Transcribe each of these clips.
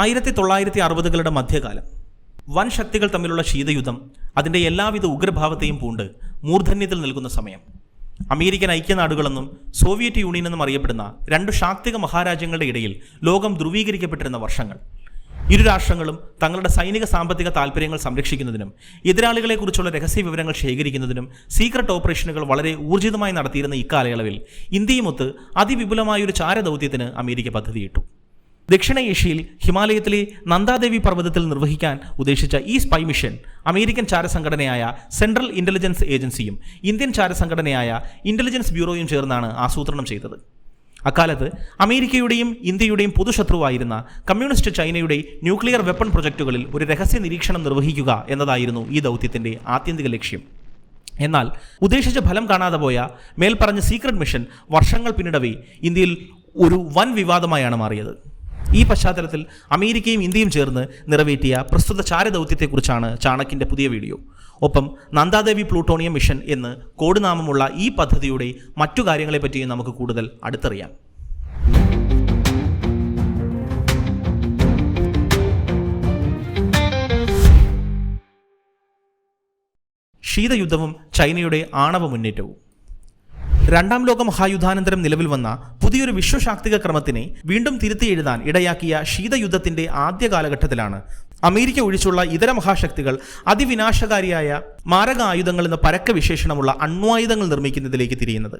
ആയിരത്തി തൊള്ളായിരത്തി അറുപതുകളുടെ മധ്യകാലം. വൻ ശക്തികൾ തമ്മിലുള്ള ശീതയുദ്ധം അതിന്റെ എല്ലാവിധ ഉഗ്രഭാവത്തെയും പൂണ്ട് മൂർധന്യത്തിൽ നിൽക്കുന്ന സമയം. അമേരിക്കൻ ഐക്യനാടുകളെന്നും സോവിയറ്റ് യൂണിയൻ എന്നും അറിയപ്പെടുന്ന രണ്ട് ശാക്തിക മഹാരാജ്യങ്ങളുടെ ഇടയിൽ ലോകം ധ്രുവീകരിക്കപ്പെട്ടിരുന്ന വർഷങ്ങൾ. ഇരു രാഷ്ട്രങ്ങളും തങ്ങളുടെ സൈനിക സാമ്പത്തിക താൽപ്പര്യങ്ങൾ സംരക്ഷിക്കുന്നതിനും എതിരാളികളെക്കുറിച്ചുള്ള രഹസ്യ വിവരങ്ങൾ ശേഖരിക്കുന്നതിനും സീക്രട്ട് ഓപ്പറേഷനുകൾ വളരെ ഊർജിതമായി നടത്തിയിരുന്ന ഇക്കാലയളവിൽ ഇന്ത്യയുമൊത്ത് അതിവിപുലമായൊരു ചാരദൗത്യത്തിന് അമേരിക്ക പദ്ധതിയിട്ടു. ദക്ഷിണ ഏഷ്യയിൽ ഹിമാലയത്തിലെ നന്ദാദേവി പർവതത്തിൽ നിർവഹിക്കാൻ ഉദ്ദേശിച്ച ഈ സ്പൈ മിഷൻ അമേരിക്കൻ ചാരസംഘടനയായ സെൻട്രൽ ഇന്റലിജൻസ് ഏജൻസിയും ഇന്ത്യൻ ചാരസംഘടനയായ ഇന്റലിജൻസ് ബ്യൂറോയും ചേർന്നാണ് ആസൂത്രണം ചെയ്തത്. അക്കാലത്ത് അമേരിക്കയുടെയും ഇന്ത്യയുടെയും പൊതുശത്രുവായിരുന്ന കമ്മ്യൂണിസ്റ്റ് ചൈനയുടെ ന്യൂക്ലിയർ വെപ്പൺ പ്രൊജക്ടുകളിൽ ഒരു രഹസ്യ നിരീക്ഷണം നിർവഹിക്കുക എന്നതായിരുന്നു ഈ ദൗത്യത്തിന്റെ ആത്യന്തിക ലക്ഷ്യം. എന്നാൽ ഉദ്ദേശിച്ച ഫലം കാണാതെ പോയ മേൽപ്പറഞ്ഞ സീക്രട്ട് മിഷൻ വർഷങ്ങൾ പിന്നിടവേ ഇന്ത്യയിൽ ഒരു വൻ വിവാദമായാണ് മാറിയത്. ഈ പശ്ചാത്തലത്തിൽ അമേരിക്കയും ഇന്ത്യയും ചേർന്ന് നിറവേറ്റിയ പ്രസ്തുത ചാരദൗത്യത്തെക്കുറിച്ചാണ് ചാണക്കിന്റെ പുതിയ വീഡിയോ. ഒപ്പം നന്ദാദേവി പ്ലൂട്ടോണിയം മിഷൻ എന്ന് കോഡ് നാമമുള്ള ഈ പദ്ധതിയുടെ മറ്റു കാര്യങ്ങളെപ്പറ്റിയും നമുക്ക് കൂടുതൽ അടുത്തറിയാം. ശീതയുദ്ധവും ചൈനയുടെ ആണവ മുന്നേറ്റവും. രണ്ടാം ലോക മഹായുദ്ധാനന്തരം നിലവിൽ വന്ന പുതിയൊരു വിശ്വശാക്തിക ക്രമത്തിനെ വീണ്ടും തിരുത്തി എഴുതാൻ ഇടയാക്കിയ ശീതയുദ്ധത്തിന്റെ ആദ്യ കാലഘട്ടത്തിലാണ്. അമേരിക്ക ഒഴിച്ചുള്ള ഇതര മഹാശക്തികൾ അതിവിനാശകാരിയായ മാരക ആയുധങ്ങൾ എന്ന പരക്ക വിശേഷണമുള്ള അണ്വായുധങ്ങൾ നിർമ്മിക്കുന്നതിലേക്ക് തിരിയുന്നത്.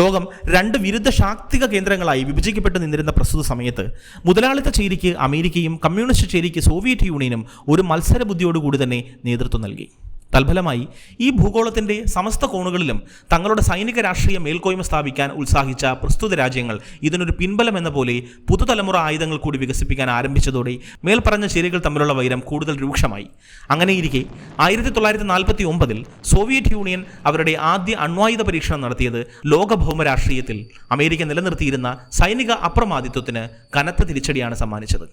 ലോകം രണ്ട് വിരുദ്ധ ശാക്തിക കേന്ദ്രങ്ങളായി വിഭജിക്കപ്പെട്ട് നിന്നിരുന്ന പ്രസ്തുത സമയത്ത് മുതലാളിത്ത ചേരിക്ക് അമേരിക്കയും കമ്മ്യൂണിസ്റ്റ് ചേരിക്ക് സോവിയറ്റ് യൂണിയനും ഒരു മത്സര ബുദ്ധിയോടുകൂടി തന്നെ നേതൃത്വം നൽകി. തൽഫലമായി ഈ ഭൂഗോളത്തിന്റെ സമസ്ത കോണുകളിലും തങ്ങളുടെ സൈനിക രാഷ്ട്രീയ മേൽക്കോയ്മ സ്ഥാപിക്കാൻ ഉത്സാഹിച്ച പ്രസ്തുത രാജ്യങ്ങൾ ഇതിനൊരു പിൻബലം എന്ന പോലെ പുതുതലമുറ ആയുധങ്ങൾ കൂടി വികസിപ്പിക്കാൻ ആരംഭിച്ചതോടെ മേൽപ്പറഞ്ഞ ചേരികൾ തമ്മിലുള്ള വൈരം കൂടുതൽ രൂക്ഷമായി. അങ്ങനെയിരിക്കെ ആയിരത്തി തൊള്ളായിരത്തി നാൽപ്പത്തി ഒമ്പതിൽ സോവിയറ്റ് യൂണിയൻ അവരുടെ ആദ്യ അണ്വായുധ പരീക്ഷണം നടത്തിയത് ലോകഭൗമ രാഷ്ട്രീയത്തിൽ അമേരിക്ക നിലനിർത്തിയിരുന്ന സൈനിക അപ്രമാദിത്വത്തിന് കനത്ത തിരിച്ചടിയാണ് സമ്മാനിച്ചത്.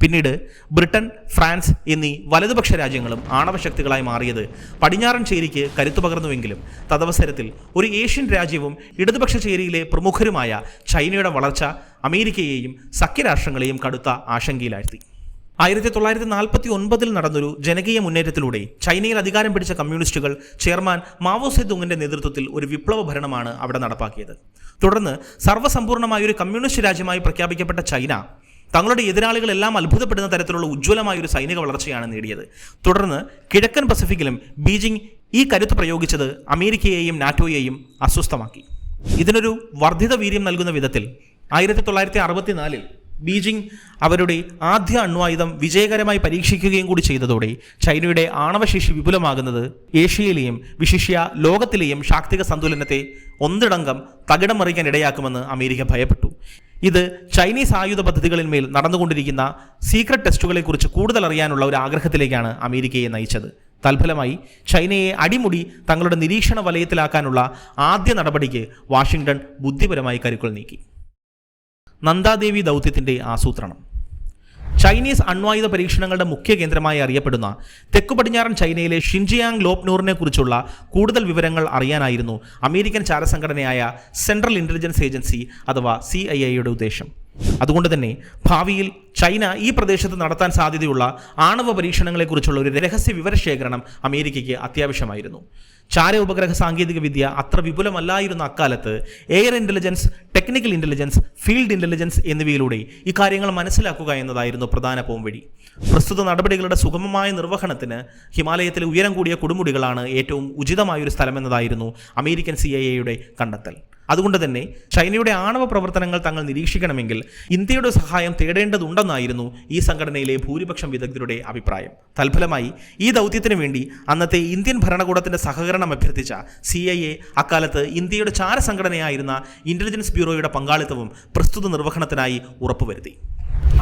പിന്നീട് ബ്രിട്ടൻ ഫ്രാൻസ് എന്നീ വലതുപക്ഷ രാജ്യങ്ങളും ആണവശക്തികളായി മാറിയത് പടിഞ്ഞാറൻ ചേരിക്ക് കരുത്തു പകർന്നുവെങ്കിലും തദവസരത്തിൽ ഒരു ഏഷ്യൻ രാജ്യവും ഇടതുപക്ഷ ചേരിയിലെ പ്രമുഖരുമായ ചൈനയുടെ വളർച്ച അമേരിക്കയെയും സഖ്യരാഷ്ട്രങ്ങളെയും കടുത്ത ആശങ്കയിലാഴ്ത്തി. ആയിരത്തി തൊള്ളായിരത്തി നാൽപ്പത്തി ഒൻപതിൽ നടന്നൊരു ജനകീയ മുന്നേറ്റത്തിലൂടെ ചൈനയിൽ അധികാരം പിടിച്ച കമ്മ്യൂണിസ്റ്റുകൾ ചെയർമാൻ മാവോ സെദുങ്ങിന്റെ നേതൃത്വത്തിൽ ഒരു വിപ്ലവ ഭരണമാണ് അവിടെ നടപ്പാക്കിയത്. തുടർന്ന് സർവസമ്പൂർണമായ ഒരു കമ്മ്യൂണിസ്റ്റ് രാജ്യമായി പ്രഖ്യാപിക്കപ്പെട്ട ചൈന തങ്ങളുടെ എതിരാളികളെല്ലാം അത്ഭുതപ്പെടുന്ന തരത്തിലുള്ള ഉജ്ജ്വലമായ ഒരു സൈനിക വളർച്ചയാണ് നേടിയത്. തുടർന്ന് കിഴക്കൻ പസഫിക്കിലും ബീജിംഗ് ഈ കരുത്ത് പ്രയോഗിച്ചത് അമേരിക്കയെയും നാറ്റോയെയും അസ്വസ്ഥമാക്കി. ഇതിനൊരു വർദ്ധിത വീര്യം നൽകുന്ന വിധത്തിൽ ആയിരത്തി തൊള്ളായിരത്തി അറുപത്തിനാലിൽ ബീജിംഗ് അവരുടെ ആദ്യ അണ്വായുധം വിജയകരമായി പരീക്ഷിക്കുകയും കൂടി ചെയ്തതോടെ ചൈനയുടെ ആണവശേഷി വിപുലമാകുന്നത് ഏഷ്യയിലെയും വിശിഷ്യ ലോകത്തിലെയും ശാക്തിക സന്തുലനത്തെ ഒന്നിടങ്കം തകിടം മറിക്കാൻ ഇടയാക്കുമെന്ന് അമേരിക്ക ഭയപ്പെട്ടു. ഇത് ചൈനീസ് ആയുധ പദ്ധതികളിന്മേൽ നടന്നുകൊണ്ടിരിക്കുന്ന സീക്രട്ട് ടെസ്റ്റുകളെക്കുറിച്ച് കൂടുതൽ അറിയാനുള്ള ഒരു ആഗ്രഹത്തിലേക്കാണ് അമേരിക്കയെ നയിച്ചത്. തൽഫലമായി ചൈനയെ അടിമുടി തങ്ങളുടെ നിരീക്ഷണ വലയത്തിലാക്കാനുള്ള ആദ്യ നടപടിക്ക് വാഷിംഗ്ടൺ ബുദ്ധിപരമായി കരുക്കൾ നീക്കി. നന്ദാദേവി ദൗത്യത്തിന്റെ ആസൂത്രണം. ചൈനീസ് അണ്വായുധ പരീക്ഷണങ്ങളുടെ മുഖ്യ കേന്ദ്രമായി അറിയപ്പെടുന്ന തെക്കു പടിഞ്ഞാറൻ ചൈനയിലെ ഷിൻജിയാങ് ലോപ്നൂറിനെ കുറിച്ചുള്ള കൂടുതൽ വിവരങ്ങൾ അറിയാനായിരുന്നു അമേരിക്കൻ ചാരസംഘടനയായ സെൻട്രൽ ഇന്റലിജൻസ് ഏജൻസി അഥവാ സി ഐ ഐയുടെ ഉദ്ദേശം. അതുകൊണ്ട് തന്നെ ഭാവിയിൽ ചൈന ഈ പ്രദേശത്ത് നടത്താൻ സാധ്യതയുള്ള ആണവ പരീക്ഷണങ്ങളെക്കുറിച്ചുള്ള ഒരു രഹസ്യ വിവരശേഖരണം അമേരിക്കയ്ക്ക് അത്യാവശ്യമായിരുന്നു. ചാര ഉപഗ്രഹ സാങ്കേതിക വിദ്യ അത്ര വിപുലമല്ലായിരുന്ന അക്കാലത്ത് air intelligence technical intelligence field intelligence എന്നിവയിലൂടെ ഇക്കാര്യങ്ങൾ മനസ്സിലാക്കുക എന്നതായിരുന്നു പ്രധാന പോംവഴി. പ്രസ്തുത നടപടികളുടെ സുഗമമായ നിർവഹണത്തിന് ഹിമാലയത്തിലെ ഉയരം കൂടിയ കൊടുമുടികളാണ് ഏറ്റവും ഉചിതമായൊരു സ്ഥലമെന്നതായിരുന്നു അമേരിക്കൻ സി കണ്ടെത്തൽ. അതുകൊണ്ട് തന്നെ ചൈനയുടെ ആണവ പ്രവർത്തനങ്ങൾ തങ്ങൾ നിരീക്ഷിക്കണമെങ്കിൽ ഇന്ത്യയുടെ സഹായം തേടേണ്ടതുണ്ടെന്നായിരുന്നു ഈ സംഘടനയിലെ ഭൂരിപക്ഷം വിദഗ്ധരുടെ അഭിപ്രായം. തൽഫലമായി ഈ ദൗത്യത്തിന് വേണ്ടി അന്നത്തെ ഇന്ത്യൻ ഭരണകൂടത്തിന്റെ സഹകരണം അഭ്യർത്ഥിച്ച സി ഐ എ അക്കാലത്ത് ഇന്ത്യയുടെ ചാര സംഘടനയായിരുന്ന ഇന്റലിജൻസ് ബ്യൂറോയുടെ പങ്കാളിത്തവും പ്രസ്തുത നിർവഹണത്തിനായി ഉറപ്പുവരുത്തി.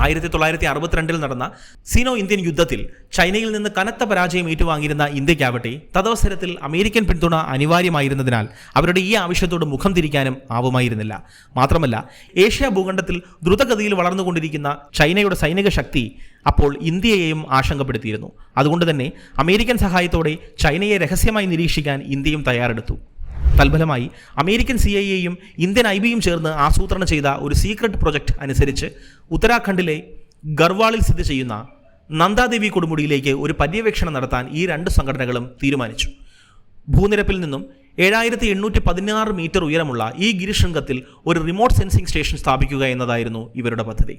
ആയിരത്തി തൊള്ളായിരത്തി അറുപത്തിരണ്ടിൽ നടന്ന സിനോ ഇന്ത്യൻ യുദ്ധത്തിൽ ചൈനയിൽ നിന്ന് കനത്ത പരാജയം ഏറ്റുവാങ്ങിയിരുന്ന ഇന്ത്യക്കാവട്ടെ തദവസരത്തിൽ അമേരിക്കൻ പിന്തുണ അനിവാര്യമായിരുന്നതിനാൽ അവരുടെ ഈ ആവശ്യത്തോട് മുഖം തിരിക്കാനും ആവുമായിരുന്നില്ല. മാത്രമല്ല ഏഷ്യ ഭൂഖണ്ഡത്തിൽ ദ്രുതഗതിയിൽ വളർന്നുകൊണ്ടിരിക്കുന്ന ചൈനയുടെ സൈനിക ശക്തി അപ്പോൾ ഇന്ത്യയെയും ആശങ്കപ്പെടുത്തിയിരുന്നു. അതുകൊണ്ട് തന്നെ അമേരിക്കൻ സഹായത്തോടെ ചൈനയെ രഹസ്യമായി നിരീക്ഷിക്കാൻ ഇന്ത്യയും തയ്യാറെടുത്തു. തൽഫലമായി അമേരിക്കൻ സി ഐ എയും ഇന്ത്യൻ ഐ ബിയും ചേർന്ന് ആസൂത്രണം ചെയ്ത ഒരു സീക്രട്ട് പ്രൊജക്ട് അനുസരിച്ച് ഉത്തരാഖണ്ഡിലെ ഗർവാളിൽ സ്ഥിതി ചെയ്യുന്ന നന്ദാദേവി കൊടുമുടിയിലേക്ക് ഒരു പര്യവേക്ഷണം നടത്താൻ ഈ രണ്ട് സംഘടനകളും തീരുമാനിച്ചു. ഭൂനിരപ്പിൽ നിന്നും ഏഴായിരത്തി എണ്ണൂറ്റി പതിനാറ് മീറ്റർ ഉയരമുള്ള ഈ ഗിരിശൃംഗത്തിൽ ഒരു റിമോട്ട് സെൻസിംഗ് സ്റ്റേഷൻ സ്ഥാപിക്കുക എന്നതായിരുന്നു ഇവരുടെ പദ്ധതി.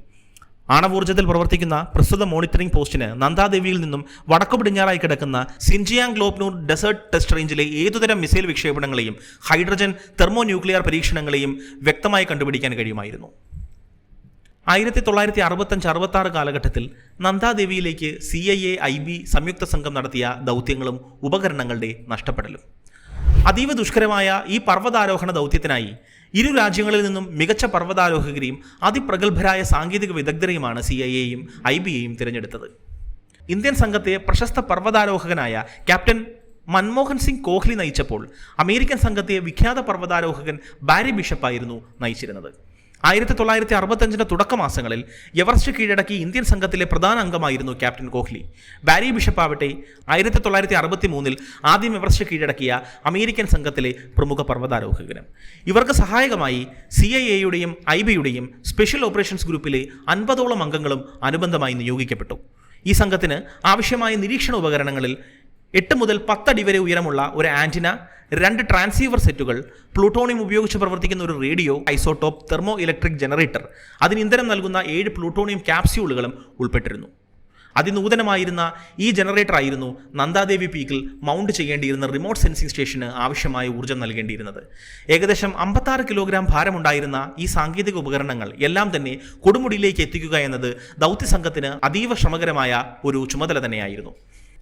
ആണവോർജത്തിൽ പ്രവർത്തിക്കുന്ന പ്രസ്തുത മോണിറ്ററിംഗ് പോസ്റ്റിന് നന്ദാദേവിയിൽ നിന്നും വടക്കു പടിഞ്ഞാറായി കിടക്കുന്ന സിൻജിയാങ് ഗ്ലോബ്നൂർ ഡെസേർട്ട് ടെസ്റ്റ് റേഞ്ചിലെ ഏതുതരം മിസൈൽ വിക്ഷേപണങ്ങളെയും ഹൈഡ്രജൻ തെർമോ ന്യൂക്ലിയർ പരീക്ഷണങ്ങളെയും വ്യക്തമായി കണ്ടുപിടിക്കാൻ കഴിയുമായിരുന്നു. ആയിരത്തി തൊള്ളായിരത്തി അറുപത്തഞ്ച് അറുപത്തി ആറ് കാലഘട്ടത്തിൽ നന്ദാദേവിയിലേക്ക് C I A I B സംയുക്ത സംഘം നടത്തിയ ദൗത്യങ്ങളും ഉപകരണങ്ങളുടെ നഷ്ടപ്പെടലും. അതീവ ദുഷ്കരമായ ഈ പർവതാരോഹണ ദൗത്യത്തിനായി ഇരു രാജ്യങ്ങളിൽ നിന്നും മികച്ച പർവതാരോഹകരെയും അതിപ്രഗത്ഭരായ സാങ്കേതിക വിദഗ്ധരെയുമാണ് സി ഐ എയും ഐ ബി എയും തിരഞ്ഞെടുത്തത്. ഇന്ത്യൻ സംഘത്തെ പ്രശസ്ത പർവതാരോഹകനായ ക്യാപ്റ്റൻ മൻമോഹൻ സിംഗ് കോഹ്ലി നയിച്ചപ്പോൾ അമേരിക്കൻ സംഘത്തെ വിഖ്യാത പർവതാരോഹകൻ ബാരി ബിഷപ്പായിരുന്നു നയിച്ചിരുന്നത്. ആയിരത്തി തൊള്ളായിരത്തി അറുപത്തഞ്ചിന്റെ തുടക്കമാസങ്ങളിൽ എവറസ്റ്റ് കീഴടക്കി ഇന്ത്യൻ സംഘത്തിലെ പ്രധാന അംഗമായിരുന്നു ക്യാപ്റ്റൻ കോഹ്ലി. ബാരി ബിഷപ്പ് ആവട്ടെ ആയിരത്തി തൊള്ളായിരത്തി അറുപത്തി മൂന്നിൽ ആദ്യം എവറസ്റ്റ് കീഴടക്കിയ അമേരിക്കൻ സംഘത്തിലെ പ്രമുഖ പർവതാരോഹകനും. ഇവർക്ക് സഹായകമായി സി ഐ എയുടെയും ഐ ബിയുടെയും സ്പെഷ്യൽ ഓപ്പറേഷൻസ് ഗ്രൂപ്പിലെ അൻപതോളം അംഗങ്ങളും അനുബന്ധമായി നിയോഗിക്കപ്പെട്ടു. ഈ സംഘത്തിന് ആവശ്യമായ നിരീക്ഷണ ഉപകരണങ്ങളിൽ എട്ട് മുതൽ പത്തടി വരെ ഉയരമുള്ള ഒരു ആന്റിന രണ്ട് ട്രാൻസീവർ സെറ്റുകൾ പ്ലൂട്ടോണിയം ഉപയോഗിച്ച് പ്രവർത്തിക്കുന്ന ഒരു radio isotope thermo electric generator അതിന് ഇന്ധനം നൽകുന്ന ഏഴ് പ്ലൂട്ടോണിയം ക്യാപ്സ്യൂളുകളും ഉൾപ്പെട്ടിരുന്നു. അതിനൂതനമായിരുന്ന ഈ ജനറേറ്റർ ആയിരുന്നു നന്ദാദേവി പീക്കിൽ മൗണ്ട് ചെയ്യേണ്ടിയിരുന്ന റിമോട്ട് സെൻസിംഗ് സ്റ്റേഷന് ആവശ്യമായ ഊർജം നൽകേണ്ടിയിരുന്നത്. ഏകദേശം അമ്പത്താറ് കിലോഗ്രാം ഭാരമുണ്ടായിരുന്ന ഈ സാങ്കേതിക ഉപകരണങ്ങൾ എല്ലാം തന്നെ കൊടുമുടിയിലേക്ക് എത്തിക്കുക എന്നത് ദൗത്യസംഘത്തിന് അതീവ ശ്രമകരമായ ഒരു ചുമതല തന്നെയായിരുന്നു.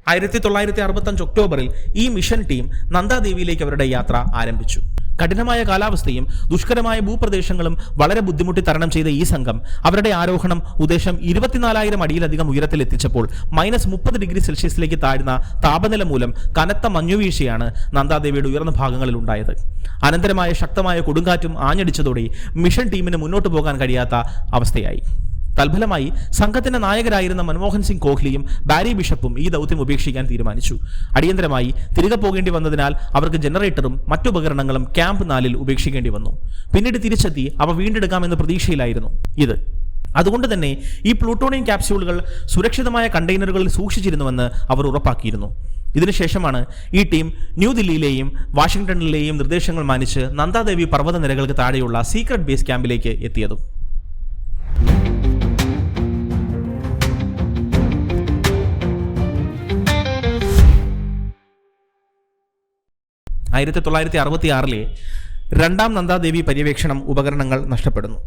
ആയിരത്തി തൊള്ളായിരത്തി അറുപത്തഞ്ച് ഒക്ടോബറിൽ ഈ മിഷൻ ടീം നന്ദാദേവിയിലേക്ക് അവരുടെ യാത്ര ആരംഭിച്ചു. കഠിനമായ കാലാവസ്ഥയും ദുഷ്കരമായ ഭൂപ്രദേശങ്ങളും വളരെ ബുദ്ധിമുട്ടി തരണം ചെയ്ത ഈ സംഘം അവരുടെ ആരോഹണം ഉദ്ദേശം ഇരുപത്തിനാലായിരം അടിയിലധികം ഉയരത്തിൽ എത്തിച്ചപ്പോൾ മൈനസ് മുപ്പത് ഡിഗ്രി സെൽഷ്യസിലേക്ക് താഴ്ന്ന താപനില മൂലം കനത്ത മഞ്ഞുവീഴ്ചയാണ് നന്ദാദേവിയുടെ ഉയർന്ന ഭാഗങ്ങളിൽ ഉണ്ടായത്. അനന്തരമായ ശക്തമായ കൊടുങ്കാറ്റും ആഞ്ഞടിച്ചതോടെ മിഷൻ ടീമിന് മുന്നോട്ട് പോകാൻ കഴിയാത്ത അവസ്ഥയായി. തൽഫലമായി സംഘത്തിന്റെ നായകരായിരുന്ന മൻമോഹൻ സിംഗ് കോഹ്ലിയും ബാരി ബിഷപ്പും ഈ ദൗത്യം ഉപേക്ഷിക്കാൻ തീരുമാനിച്ചു. അടിയന്തരമായി തിരികെ പോകേണ്ടി വന്നതിനാൽ അവർക്ക് ജനറേറ്ററും മറ്റുപകരണങ്ങളും ക്യാമ്പ് നാലിൽ ഉപേക്ഷിക്കേണ്ടി വന്നു. പിന്നീട് തിരിച്ചെത്തി അവ വീണ്ടെടുക്കാമെന്ന പ്രതീക്ഷയിലായിരുന്നു ഇത്. അതുകൊണ്ട് തന്നെ ഈ പ്ലൂട്ടോണിയം ക്യാപ്സ്യൂളുകൾ സുരക്ഷിതമായ കണ്ടെയ്നറുകളിൽ സൂക്ഷിച്ചിരുന്നുവെന്ന് അവർ ഉറപ്പാക്കിയിരുന്നു. ഇതിനുശേഷമാണ് ഈ ടീം ന്യൂദില്ലിയിലെയും വാഷിംഗ്ടണിലെയും നിർദ്ദേശങ്ങൾ മാനിച്ച് നന്ദാദേവി പർവത നിരകൾക്ക് താഴെയുള്ള സീക്രട്ട് ബേസ് ക്യാമ്പിലേക്ക് എത്തിയതും. ആയിരത്തി തൊള്ളായിരത്തി അറുപത്തി ആറിലെ രണ്ടാം നന്ദാദേവി പര്യവേക്ഷണം ഉപകരണങ്ങൾ നഷ്ടപ്പെടുന്നു.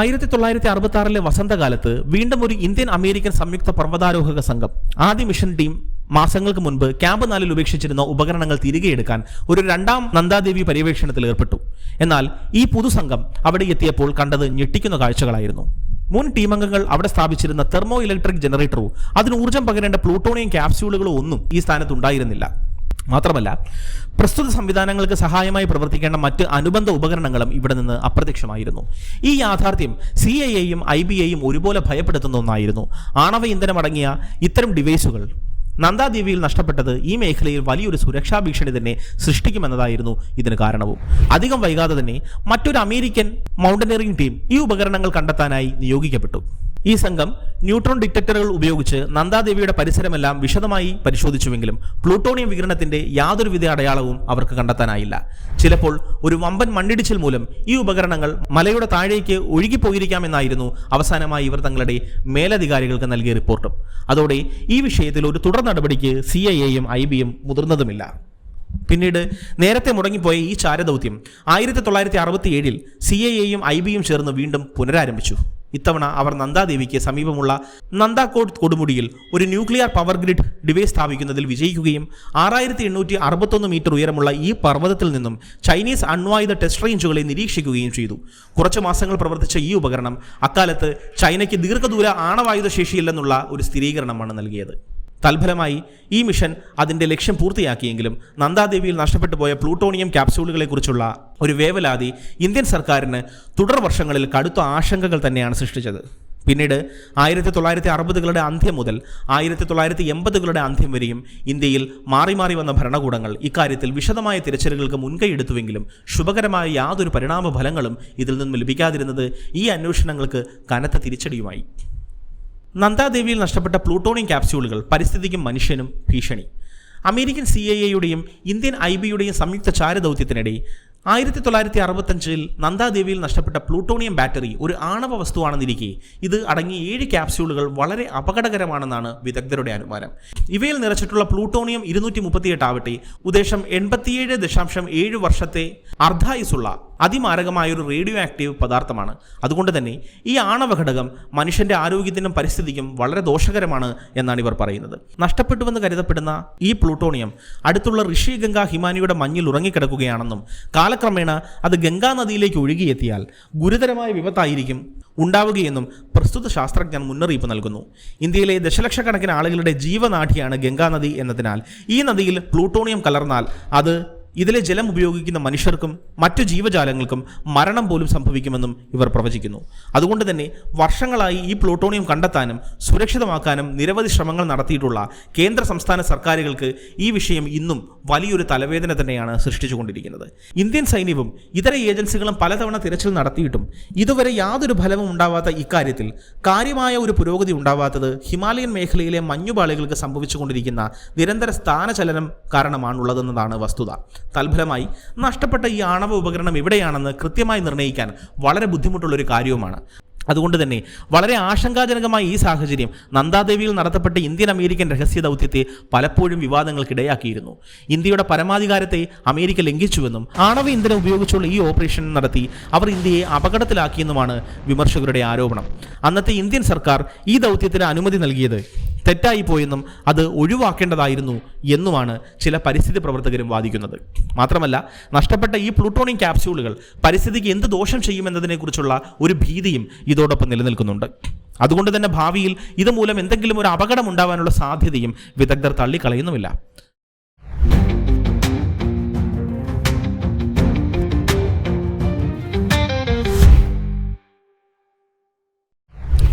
ആയിരത്തി തൊള്ളായിരത്തി അറുപത്തി ആറിലെ വസന്തകാലത്ത് വീണ്ടും ഒരു ഇന്ത്യൻ അമേരിക്കൻ സംയുക്ത പർവതാരോഹക സംഘം ആദ്യ മിഷൻ ടീം മാസങ്ങൾക്ക് മുൻപ് ക്യാമ്പ് നാലിൽ ഉപേക്ഷിച്ചിരുന്ന ഉപകരണങ്ങൾ തിരികെ എടുക്കാൻ ഒരു രണ്ടാം നന്ദാദേവി പര്യവേക്ഷണത്തിൽ ഏർപ്പെട്ടു. എന്നാൽ ഈ പുതുസംഘം അവിടെ എത്തിയപ്പോൾ കണ്ടത് ഞെട്ടിക്കുന്ന കാഴ്ചകളായിരുന്നു. മുൻ ടീമംഗങ്ങൾ അവിടെ സ്ഥാപിച്ചിരുന്ന തെർമോ ഇലക്ട്രിക് ജനറേറ്ററോ അതിന് ഊർജം പകരേണ്ട പ്ലൂട്ടോണിയം ക്യാപ്സ്യൂളുകളോ ഒന്നും ഈ സ്ഥാനത്ത് ഉണ്ടായിരുന്നില്ല. മാത്രമല്ല പ്രസ്തുത സംവിധാനങ്ങൾക്ക് സഹായമായി പ്രവർത്തിക്കേണ്ട മറ്റ് അനുബന്ധ ഉപകരണങ്ങളും ഇവിടെ നിന്ന് അപ്രത്യക്ഷമായിരുന്നു. ഈ യാഥാർത്ഥ്യം സി ഐ എയും ഐ ബി എയും ഒരുപോലെ ഭയപ്പെടുത്തുന്ന ഒന്നായിരുന്നു. ആണവ ഇന്ധനം അടങ്ങിയ ഇത്തരം ഡിവൈസുകൾ നന്ദാദേവിയിൽ നഷ്ടപ്പെട്ടത് ഈ മേഖലയിൽ വലിയൊരു സുരക്ഷാ ഭീഷണി തന്നെ സൃഷ്ടിക്കുമെന്നതായിരുന്നു ഇതിന് കാരണവും. അധികം വൈകാതെ തന്നെ മറ്റൊരു അമേരിക്കൻ മൗണ്ടനറിംഗ് ടീം ഈ ഉപകരണങ്ങൾ കണ്ടെത്താനായി നിയോഗിക്കപ്പെട്ടു. ഈ സംഘം ന്യൂട്രോൺ ഡിറ്റക്ടറുകൾ ഉപയോഗിച്ച് നന്ദാദേവിയുടെ പരിസരമെല്ലാം വിശദമായി പരിശോധിച്ചുവെങ്കിലും പ്ലൂട്ടോണിയം വികിരണത്തിന്റെ യാതൊരുവിധ അടയാളവും അവർക്ക് കണ്ടെത്താനായില്ല. ചിലപ്പോൾ ഒരു വമ്പൻ മണ്ണിടിച്ചിൽ മൂലം ഈ ഉപകരണങ്ങൾ മലയുടെ താഴേക്ക് ഒഴുകിപ്പോയിരിക്കാമെന്നായിരുന്നു അവസാനമായി ഇവർ തങ്ങളുടെ മേലധികാരികൾക്ക് നൽകിയ റിപ്പോർട്ടും. അതോടെ ഈ വിഷയത്തിൽ ഒരു തുടർ നടപടിക്ക് സി ഐ എയും ഐ ബിയും മുതിർന്നതുമില്ല. പിന്നീട് നേരത്തെ മുടങ്ങിപ്പോയ ഈ ചാരദൗത്യം ആയിരത്തി തൊള്ളായിരത്തി അറുപത്തി ഏഴിൽ സി ഐ എയും ഐ ബിയും ചേർന്ന് വീണ്ടും പുനരാരംഭിച്ചു. ഇത്തവണ അവർ നന്ദാദേവിക്ക് സമീപമുള്ള നന്ദാകോട്ട് കൊടുമുടിയിൽ ഒരു ന്യൂക്ലിയർ പവർ ഗ്രിഡ് ഡിവൈസ് സ്ഥാപിക്കുന്നതിൽ വിജയിക്കുകയും ആറായിരത്തി എണ്ണൂറ്റി അറുപത്തൊന്ന് മീറ്റർ ഉയരമുള്ള ഈ പർവതത്തിൽ നിന്നും ചൈനീസ് അണ്വായുധ ടെസ്റ്റ് റേഞ്ചുകളെ നിരീക്ഷിക്കുകയും ചെയ്തു. കുറച്ച് മാസങ്ങൾ പ്രവർത്തിച്ച ഈ ഉപകരണം അക്കാലത്ത് ചൈനയ്ക്ക് ദീർഘദൂര ആണവായുധ ശേഷിയില്ലെന്നുള്ള ഒരു സ്ഥിരീകരണമാണ് നൽകിയത്. തൽഫലമായി ഈ മിഷൻ അതിന്റെ ലക്ഷ്യം പൂർത്തിയാക്കിയെങ്കിലും നന്ദാദേവിയിൽ നഷ്ടപ്പെട്ടു പോയ പ്ലൂട്ടോണിയം ക്യാപ്സ്യൂളുകളെക്കുറിച്ചുള്ള ഒരു വേവലാതി ഇന്ത്യൻ സർക്കാരിന് തുടർ വർഷങ്ങളിൽ കടുത്ത ആശങ്കകൾ തന്നെയാണ് സൃഷ്ടിച്ചത്. പിന്നീട് ആയിരത്തി തൊള്ളായിരത്തി അറുപതുകളുടെ അന്ത്യം മുതൽ ആയിരത്തി തൊള്ളായിരത്തി എൺപതുകളുടെ അന്ത്യം വരെയും ഇന്ത്യയിൽ മാറി മാറി വന്ന ഭരണകൂടങ്ങൾ ഇക്കാര്യത്തിൽ വിശദമായ തിരച്ചിലുകൾക്ക് മുൻകൈയെടുത്തുവെങ്കിലും ശുഭകരമായ യാതൊരു പരിണാമ ഫലങ്ങളും ഇതിൽ നിന്നും ലഭിക്കാതിരുന്നത് ഈ അന്വേഷണങ്ങൾക്ക് കനത്ത തിരിച്ചടിയുമായി. നന്ദാദേവിയിൽ നഷ്ടപ്പെട്ട പ്ലൂട്ടോണിയം ക്യാപ്സ്യൂളുകൾ പരിസ്ഥിതിക്കും മനുഷ്യനും ഭീഷണി. അമേരിക്കൻ സി ഐ എയുടെയും ഇന്ത്യൻ ഐ ബിയുടെയും സംയുക്ത ചാരദൗത്യത്തിനിടെ ആയിരത്തി തൊള്ളായിരത്തി അറുപത്തഞ്ചിൽ നന്ദാദേവിയിൽ നഷ്ടപ്പെട്ട പ്ലൂട്ടോണിയം ബാറ്ററി ഒരു ആണവ വസ്തുവാണെന്നിരിക്കെ ഇത് അടങ്ങിയ ഏഴ് ക്യാപ്സ്യൂളുകൾ വളരെ അപകടകരമാണെന്നാണ് വിദഗ്ധരുടെ അനുമാനം. ഇവയിൽ നിറച്ചിട്ടുള്ള പ്ലൂട്ടോണിയം ഇരുന്നൂറ്റി മുപ്പത്തിയെട്ട് ആവട്ടെ ഉദ്ദേശം എൺപത്തിയേഴ് ദശാംശം ഏഴ് വർഷത്തെ അർദ്ധായുസുള്ള അതിമാരകമായ ഒരു റേഡിയോ ആക്റ്റീവ് പദാർത്ഥമാണ്. അതുകൊണ്ട് തന്നെ ഈ ആണവ ഘടകം മനുഷ്യന്റെ ആരോഗ്യത്തിനും പരിസ്ഥിതിക്കും വളരെ ദോഷകരമാണ് എന്നാണ് ഇവർ പറയുന്നത്. നഷ്ടപ്പെട്ടുവെന്ന് കരുതപ്പെടുന്ന ഈ പ്ലൂട്ടോണിയം അടുത്തുള്ള ഋഷി ഗംഗ ഹിമാനിയുടെ മഞ്ഞിൽ ഉറങ്ങിക്കിടക്കുകയാണെന്നും കാലക്രമേണ അത് ഗംഗാ നദിയിലേക്ക് ഒഴുകിയെത്തിയാൽ ഗുരുതരമായ വിപത്തായിരിക്കും ഉണ്ടാവുകയെന്നും പ്രസ്തുത ശാസ്ത്രജ്ഞർ മുന്നറിയിപ്പ് നൽകുന്നു. ഇന്ത്യയിലെ ദശലക്ഷക്കണക്കിന് ആളുകളുടെ ജീവനാഠിയാണ് ഗംഗാ നദി എന്നതിനാൽ ഈ നദിയിൽ പ്ലൂട്ടോണിയം കലർന്നാൽ അത് ഇതിലെ ജലം ഉപയോഗിക്കുന്ന മനുഷ്യർക്കും മറ്റു ജീവജാലങ്ങൾക്കും മരണം പോലും സംഭവിക്കുമെന്നും ഇവർ പ്രവചിക്കുന്നു. അതുകൊണ്ട് തന്നെ വർഷങ്ങളായി ഈ പ്ലൂട്ടോണിയം കണ്ടെത്താനും സുരക്ഷിതമാക്കാനും നിരവധി ശ്രമങ്ങൾ നടത്തിയിട്ടുള്ള കേന്ദ്ര സംസ്ഥാന സർക്കാരുകൾക്ക് ഈ വിഷയം ഇന്നും വലിയൊരു തലവേദന തന്നെയാണ് സൃഷ്ടിച്ചുകൊണ്ടിരിക്കുന്നത്. ഇന്ത്യൻ സൈന്യവും ഇതര ഏജൻസികളും പലതവണ തിരച്ചിൽ നടത്തിയിട്ടും ഇതുവരെ യാതൊരു ഫലവും ഉണ്ടാവാത്ത ഇക്കാര്യത്തിൽ കാര്യമായ ഒരു പുരോഗതി ഉണ്ടാവാത്തത് ഹിമാലയൻ മേഖലയിലെ മഞ്ഞുപാളികൾക്ക് സംഭവിച്ചുകൊണ്ടിരിക്കുന്ന നിരന്തര സ്ഥാനചലനം കാരണമാണുള്ളതെന്നതാണ് വസ്തുത. തൽഫലമായി നഷ്ടപ്പെട്ട ഈ ആണവ ഉപകരണം എവിടെയാണെന്ന് കൃത്യമായി നിർണയിക്കാൻ വളരെ ബുദ്ധിമുട്ടുള്ള ഒരു കാര്യവുമാണ്. അതുകൊണ്ട് തന്നെ വളരെ ആശങ്കാജനകമായ ഈ സാഹചര്യം നന്ദാദേവിയിൽ നടത്തപ്പെട്ട ഇന്ത്യൻ അമേരിക്കൻ രഹസ്യ ദൗത്യത്തെ പലപ്പോഴും വിവാദങ്ങൾക്കിടയാക്കിയിരുന്നു. ഇന്ത്യയുടെ പരമാധികാരത്തെ അമേരിക്ക ലംഘിച്ചുവെന്നും ആണവ ഇന്ധനം ഉപയോഗിച്ചുള്ള ഈ ഓപ്പറേഷൻ നടത്തി അവർ ഇന്ത്യയെ അപകടത്തിലാക്കിയെന്നുമാണ് വിമർശകരുടെ ആരോപണം. അന്നത്തെ ഇന്ത്യൻ സർക്കാർ ഈ ദൗത്യത്തിന് അനുമതി നൽകിയത് തെറ്റായി പോയെന്നും അത് ഒഴിവാക്കേണ്ടതായിരുന്നു എന്നുമാണ് ചില പരിസ്ഥിതി പ്രവർത്തകരും വാദിക്കുന്നത്. മാത്രമല്ല നഷ്ടപ്പെട്ട ഈ പ്ലൂട്ടോണിയം ക്യാപ്സ്യൂളുകൾ പരിസ്ഥിതിക്ക് എന്ത് ദോഷം ചെയ്യുമെന്നതിനെക്കുറിച്ചുള്ള ഒരു ഭീതിയും ഇതോടൊപ്പം നിലനിൽക്കുന്നുണ്ട്. അതുകൊണ്ട് തന്നെ ഭാവിയിൽ ഇതുമൂലം എന്തെങ്കിലും ഒരു അപകടം ഉണ്ടാവാനുള്ള സാധ്യതയും വിദഗ്ധർ തള്ളിക്കളയുന്നുമില്ല.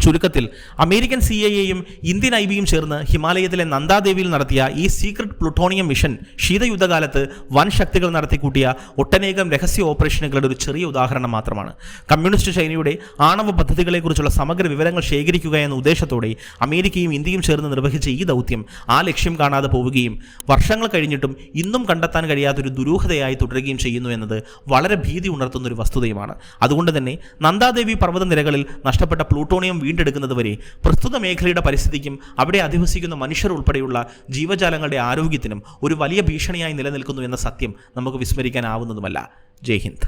ചുരുക്കത്തിൽ അമേരിക്കൻ സി ഐ എയും ഇന്ത്യൻ ഐ ബിയും ചേർന്ന് ഹിമാലയത്തിലെ നന്ദാദേവിയിൽ നടത്തിയ ഈ സീക്രട്ട് പ്ലൂട്ടോണിയം മിഷൻ ശീതയുദ്ധകാലത്ത് വൻ ശക്തികൾ നടത്തിക്കൂട്ടിയ ഒട്ടനേകം രഹസ്യ ഓപ്പറേഷനുകളുടെ ഒരു ചെറിയ ഉദാഹരണം മാത്രമാണ്. കമ്മ്യൂണിസ്റ്റ് ചൈനയുടെ ആണവ പദ്ധതികളെക്കുറിച്ചുള്ള സമഗ്ര വിവരങ്ങൾ ശേഖരിക്കുക എന്ന ഉദ്ദേശത്തോടെ അമേരിക്കയും ഇന്ത്യയും ചേർന്ന് നിർവഹിച്ച ഈ ദൗത്യം ആ ലക്ഷ്യം കാണാതെ പോവുകയും വർഷങ്ങൾ കഴിഞ്ഞിട്ടും ഇന്നും കണ്ടെത്താൻ കഴിയാത്തൊരു ദുരൂഹതയായി തുടരുകയും ചെയ്യുന്നു എന്നത് വളരെ ഭീതി ഉണർത്തുന്ന ഒരു വസ്തുതയുമാണ്. അതുകൊണ്ട് തന്നെ നന്ദാദേവി പർവത നിരകളിൽ നഷ്ടപ്പെട്ട പ്ലൂട്ടോണിയം വീണ്ടെടുക്കുന്നത് വരെ പ്രസ്തുത മേഖലയുടെ പരിസ്ഥിതിക്കും അവിടെ അധിവസിക്കുന്ന മനുഷ്യർ ഉൾപ്പെടെയുള്ള ജീവജാലങ്ങളുടെ ആരോഗ്യത്തിനും ഒരു വലിയ ഭീഷണിയായി നിലനിൽക്കുന്നു എന്ന സത്യം നമുക്ക് വിസ്മരിക്കാനാവുന്നതുമല്ല. ജയ് ഹിന്ദ്.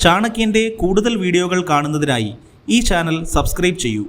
ചാണക്യന്റെ കൂടുതൽ വീഡിയോകൾ കാണുന്നതിനായി ഈ ചാനൽ സബ്സ്ക്രൈബ് ചെയ്യൂ.